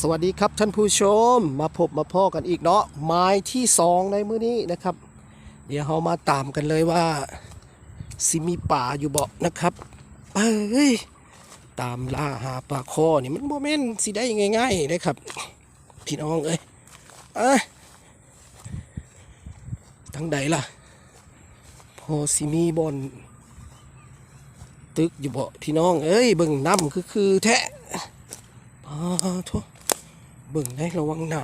สวัสดีครับท่านผู้ชมมาพบมาพ่อกันอีกเนาะไม้ที่สองในมื้อนี้นะครับ เดี๋ยวเรามาตามกันเลยว่าสิมีป่าอยู่บ่นะครับเอ้ยตามล่าหาปลาคอนี่มันโมเมนต์สิได้ง่ายๆเลยครับ พี่น้องเอ้ยอ้ยทั้งใดล่ะ พอสิมีบอนตึกอยู่บ่พี่น้องเอ้ยเบิ่งน้ำคือคือแท้ อาทุเบิ่งได้ระวังน้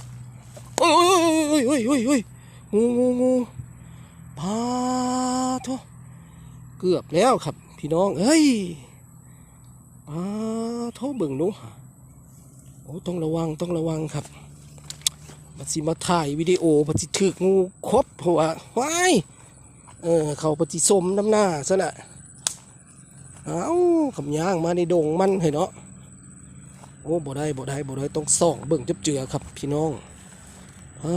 ำโอ้ยโอ้ยโอ้ยโอ้ยโอ้ยงูงูงูปาทุเกือบแล้วครับ พี่น้องเอ้ยปาทุเบิ่งนูโอ้ต้องระวังต้องระวังครับมันสิมาถ่ายวิดีโอปฏิถึกงูครบเพราะว่าว้ายเออเขาปฏิสมน้ำหน้าซะน่ะเอ้าขำย่างมาในดงมันเห็นเนาะ โอ้บ่ได้บ่ได้บ่ได้ต้องส่องเบิ่งจับเจือครับพี่น้องอ่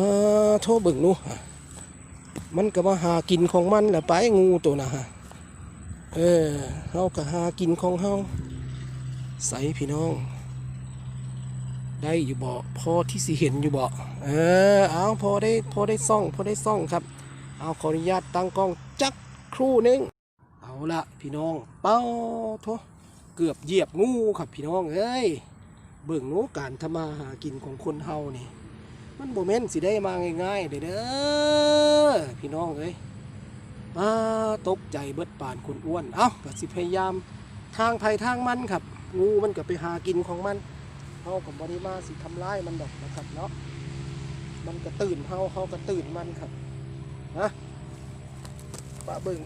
าโทษเบิ่งนู่มันก็มาหากินของมันแหละไปงูตัวน่ะฮะเออเฮาก็หากินของเฮาใส่พี่น้อง ได้อยู่บ่พอที่สิเห็นอยู่บ่เออเอาพอได้พอได้ซ่องพอได้ซ่องครับ เอาขออนุญาตตั้งกล้องจักครู่นึงเอาละพี่น้องเป้าโทเกือบเหยียบงูครับพี่น้องเอ้ย เบิ่งหนูการทำมาหากินของคนเฮานี่ มันโมเมนต์สิได้มาง่ายๆเด้อพี่น้องเอ้ยมาตกใจเบิดป่านคนอ้วน เอ้าก็สิพยายามทางภัยทางมันครับ งูมันก็ไปหากินของมันเฮากับบริมาสิทำร้ายมันดอกนะครับเนาะมันก็ตื่นเฮาเฮาก็ตื่นมันครับนะป้าเบิ่ง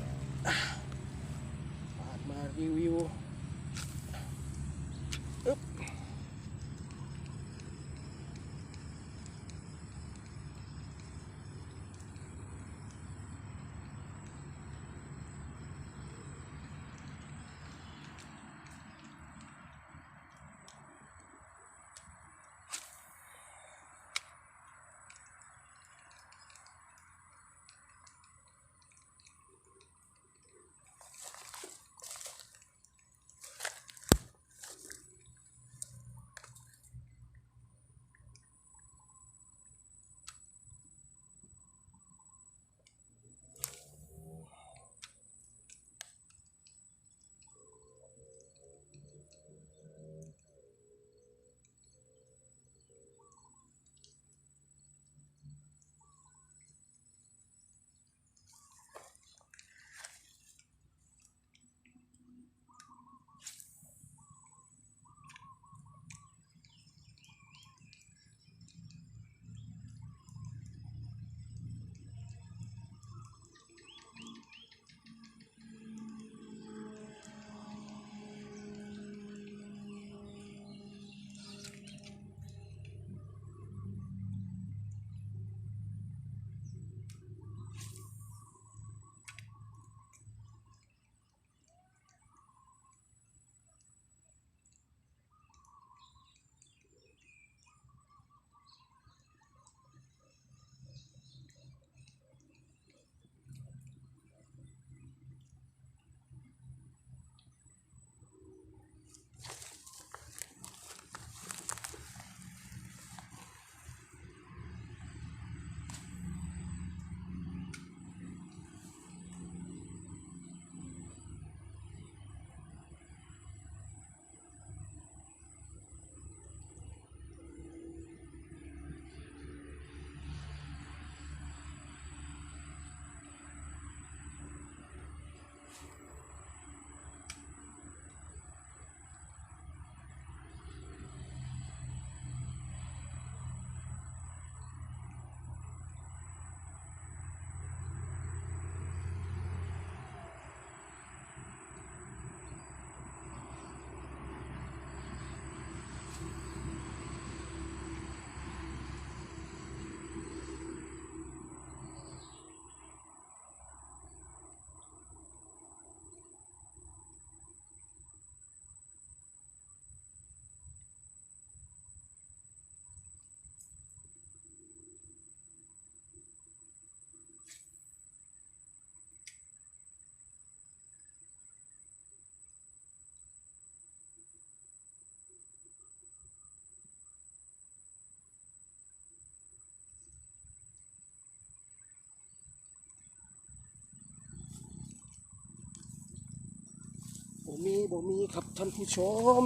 มีบ่มีครับท่านผู้ชม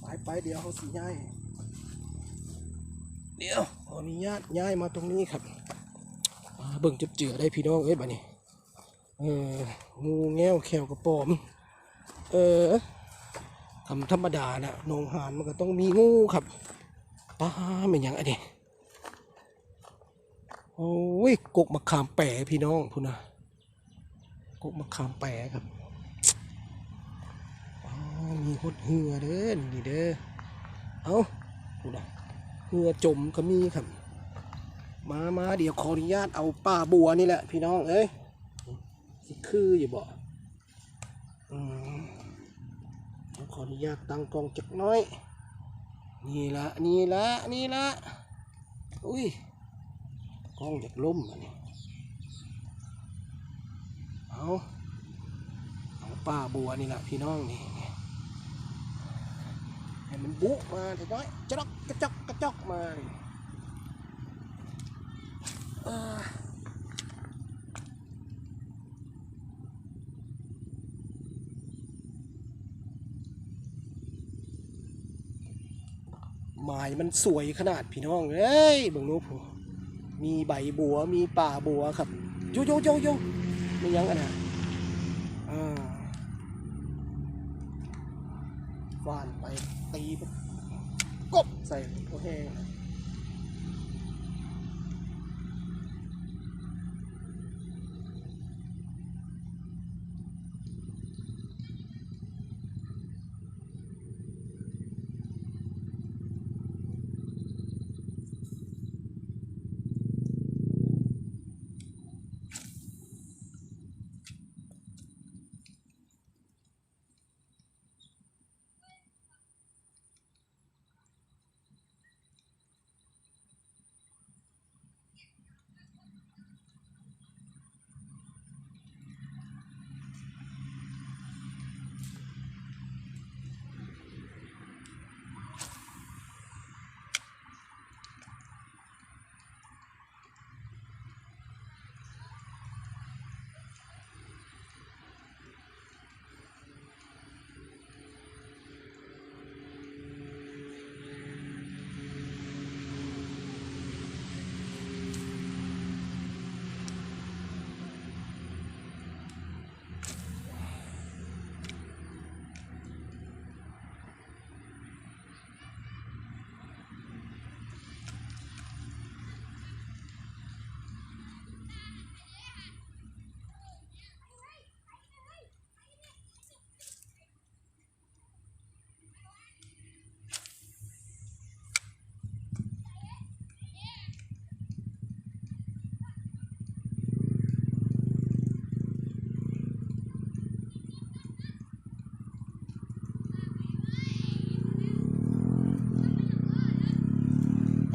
ไปไปเดี๋ยวเขาสิย้ายเดี๋ยวขออนุญาตย้ายมาตรงนี้ครับเบิ่งจุดเจือได้พี่น้องเอ้ยบัดนี้เอองูแง้วแขวกระปอม เออทำธรรมดานะนองหานมันก็ต้องมีงูครับป้าเป็นยังไงนี่โอ้ยกกมะขามแปะพี่น้องพูนะกกมะขามแปะครับ มีหดเหือเด้อนี่เด้อเอาพูนะเหือจมก็มีครับ มามาเดี๋ยวขออนุญาตเอาป้าบัวนี่แหละ พี่น้องเอ้ยคืออยู่บ่อืมขออนุญาตตั้งกล้องจักน้อย นี่ละนี่ละนี่ละอุ้ยกล้องจากล่มอันนี้เอาเอาป้าบัวนี่แหละพี่น้องนี่ ให้มันบุมาเถอะน้อยจะดอกกระจอกกระจอกมานี่อ่าไม้มันสวยขนาดพี่น้องเอ้ยบิ่งรูปผมมีใบบัวมีป่าบัวครับโยโยโยโยไม่ยั้งอันนะอ่า ฟานไปตีกบใส่โอเค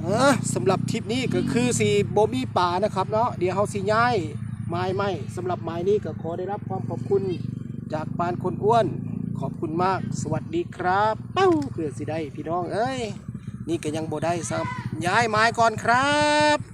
อ่า สำหรับทริปนี้ก็คือสีโบมี่ป่านะครับเนาะเดี๋ยวเฮาสีย้ายไม้ไหมสำหรับไม้นี้ก็ขอได้รับความขอบคุณจากปานคนอ้วน ขอบคุณมาก สวัสดีครับ เป้าเพื่อสิได้พี่น้องเอ้ยนี่ก็ยังบ่ได้ครับย้ายไม้ก่อนครับ